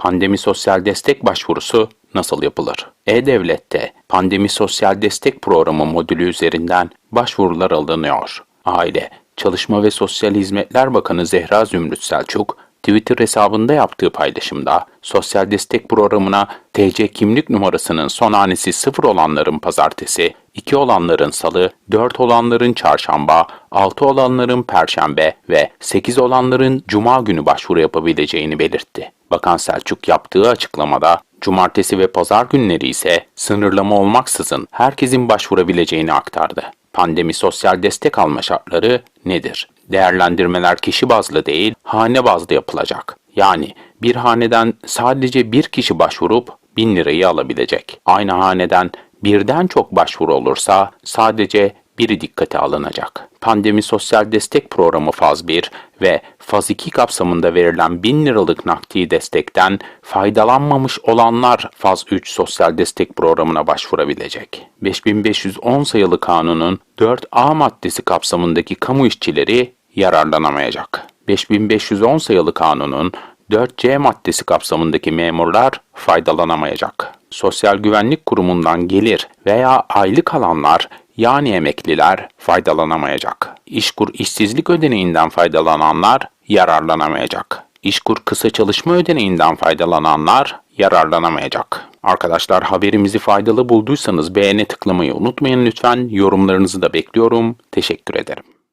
Pandemi sosyal destek başvurusu nasıl yapılır? E-Devlet'te Pandemi Sosyal Destek Programı modülü üzerinden başvurular alınıyor. Aile, Çalışma ve Sosyal Hizmetler Bakanı Zehra Zümrüt Selçuk, Twitter hesabında yaptığı paylaşımda sosyal destek programına TC kimlik numarasının son hanesi 0 olanların pazartesi, 2 olanların salı, 4 olanların çarşamba, 6 olanların perşembe ve 8 olanların cuma günü başvuru yapabileceğini belirtti. Bakan Selçuk yaptığı açıklamada cumartesi ve pazar günleri ise sınırlama olmaksızın herkesin başvurabileceğini aktardı. Pandemi sosyal destek alma şartları nedir? Değerlendirmeler kişi bazlı değil, hane bazlı yapılacak. Yani bir haneden sadece bir kişi başvurup 1000 lirayı alabilecek. Aynı haneden birden çok başvuru olursa sadece biri dikkate alınacak. Pandemi Sosyal Destek Programı Faz 1 ve Faz 2 kapsamında verilen 1000 liralık nakdi destekten faydalanmamış olanlar Faz 3 Sosyal Destek Programı'na başvurabilecek. 5510 sayılı kanunun 4A maddesi kapsamındaki kamu işçileri yararlanamayacak. 5510 sayılı kanunun 4C maddesi kapsamındaki memurlar faydalanamayacak. Sosyal Güvenlik Kurumu'ndan gelir veya aylık alanlar yani emekliler faydalanamayacak. İşkur işsizlik ödeneğinden faydalananlar yararlanamayacak. İşkur kısa çalışma ödeneğinden faydalananlar yararlanamayacak. Arkadaşlar haberimizi faydalı bulduysanız beğene tıklamayı unutmayın lütfen. Yorumlarınızı da bekliyorum. Teşekkür ederim.